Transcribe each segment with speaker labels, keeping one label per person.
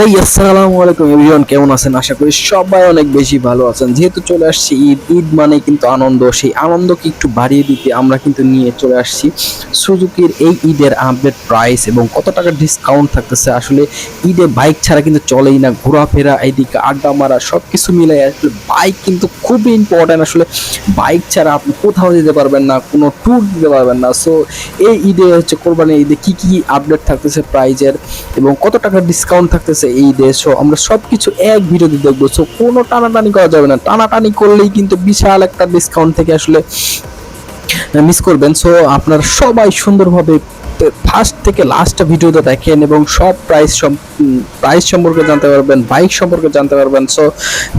Speaker 1: হেই আসসালামু আলাইকুম এভরিওয়ান, কেমন আছেন? আশা করি সবাই অনেক বেশি ভালো আছেন। যেহেতু চলে আসছি ঈদ ঈদ মানে কিন্তু আনন্দ। সেই আনন্দকে একটু বাড়িয়ে দিতে আমরা কিন্তু নিয়ে চলে আসছি। সুজুকির এই ঈদের আপডেট প্রাইস এবং কত টাকা ডিসকাউন্ট থাকতেছে, আসলে ঈদে বাইক ছাড়া কিন্তু চলেই না। ঘোরাফেরা এইদিকে আড্ডা মারা সব কিছু মিলাই আসলে বাইক কিন্তু খুবই ইম্পর্ট্যান্ট আসলে বাইক ছাড়া আপনি কোথাও যেতে পারবেন না, কোনো ট্যুর দিতে পারবেন না। সো এই ঈদে হচ্ছে কোরবানি ঈদে কি কি আপডেট থাকতেছে প্রাইজের এবং কত টাকা ডিসকাউন্ট থাকতেছে এই দেশ আমরা সব কিছু এক ভিডিওতে দেখব। সো কোনো টানাটানি করা যাবে না। টানাটানি করলেই কিন্তু বিশাল একটা ডিসকাউন্ট থেকে আসলে মিস করবেন। সো আপনারা সবাই সুন্দরভাবে ফার্স্ট থেকে লাস্ট ভিডিওতে দেখেন এবং সব প্রাইস প্রাইস সম্পর্কে জানতে পারবেন বাইক সম্পর্কে জানতে পারবেন। সো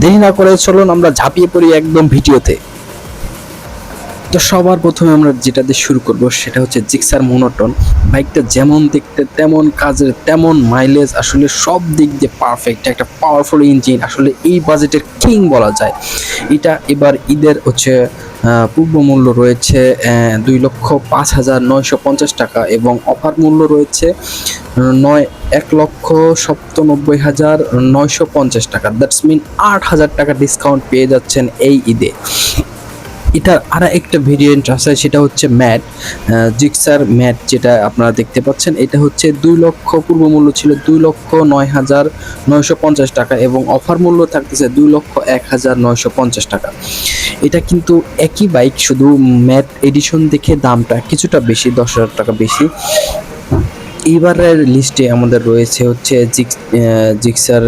Speaker 1: দেরি না করে চলুন, আমরা ঝাঁপিয়ে পড়ি একদম ভিডিওতে। তো সবার প্রথমে আমরা যেটা দিয়ে শুরু করব, সেটা হচ্ছে জিক্সার মোনোটন। বাইকটা যেমন দেখতে তেমন কাজের তেমন মাইলেজ আসলে সব দিক দিয়ে পারফেক্ট একটা পাওয়ারফুল ইঞ্জিন আসলে এই বাজেটের কিং বলা যায়। এটা এবার ঈদের হচ্ছে পূর্ব মূল্য রয়েছে দুই লক্ষ পাঁচ হাজার নয়শো পঞ্চাশ টাকা এবং অফার মূল্য রয়েছে নয়, এক লক্ষ সপ্তানব্বই হাজার নয়শো পঞ্চাশ টাকা। দ্যাটস মিন আট হাজার টাকা ডিসকাউন্ট পেয়ে যাচ্ছেন এই ঈদে। এটার আর একটা ভেরিয়েন্ট আছে, সেটা হচ্ছে ম্যাট জিক্সার ম্যাট যেটা আপনারা দেখতে পাচ্ছেন। এটা হচ্ছে দুই লক্ষ, পূর্ব মূল্য ছিল দুই লক্ষ নয় হাজার নয়শো পঞ্চাশ টাকা এবং অফার মূল্য থাকতেছে দুই লক্ষ এক হাজার নয়শো পঞ্চাশ টাকা। এটা কিন্তু একই বাইক শুধু ম্যাট এডিশন দেখে দামটা কিছুটা বেশি, দশ হাজার টাকা বেশি। এইবারের লিস্টে আমাদের রয়েছে হচ্ছে জিক্স জিক্সার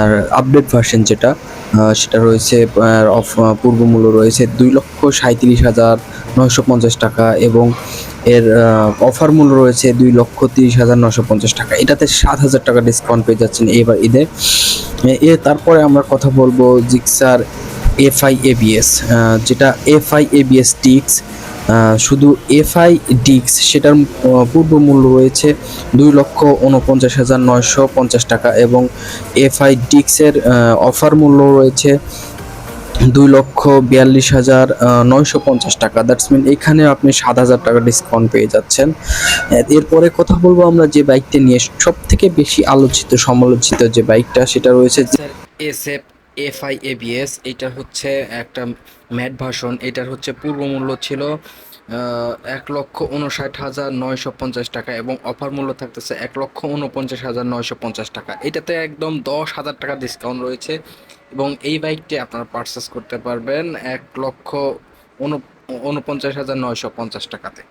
Speaker 1: আর আপডেট ভার্সন যেটা সেটা রয়েছে অফ পূর্ব মূল্য রয়েছে দুই লক্ষ সাঁত্রিশ হাজার নয়শো পঞ্চাশ টাকা এবং এর অফার মূল্য রয়েছে দুই লক্ষ তিরিশ হাজার নশো পঞ্চাশ টাকা। এটাতে সাত হাজার টাকা ডিসকাউন্ট পেয়ে যাচ্ছেন এবার ঈদে। এ তারপরে আমরা কথা বলব জিক্সার এফআই এবিএস যেটা এফআই এবিএস টিক্স শুধু এফআই ডিক্স সেটার পূর্ব মূল্য রয়েছে দুই লক্ষ উনপঞ্চাশ হাজার নয়শো পঞ্চাশ টাকা এবং এফআই ডিক্সের অফার মূল্য রয়েছে দুই লক্ষ বিয়াল্লিশ হাজার নয়শো পঞ্চাশ টাকা। দ্যাটস মিন এখানে আপনি সাত হাজার টাকা ডিসকাউন্ট পেয়ে যাচ্ছেন। এরপরে কথা বলব আমরা যে বাইকটা নিয়ে। সব থেকে বেশি আলোচিত, সমালোচিত যে বাইকটা সেটা রয়েছে এসএফ এফআই এবিএস, এটা হচ্ছে একটা ম্যাট ভার্সন। এটার হচ্ছে পূর্ব মূল্য ছিল এক লক্ষ উনষাট হাজার নয়শো পঞ্চাশ টাকা এবং অফার মূল্য থাকতেছে এক লক্ষ উনপঞ্চাশ হাজার নয়শো পঞ্চাশ টাকা। এটাতে একদম দশ হাজার টাকা ডিসকাউন্ট রয়েছে এবং এই বাইকটি আপনারা পারচেস করতে পারবেন এক লক্ষ উন উনপঞ্চাশ হাজার নয়শো পঞ্চাশ টাকাতে।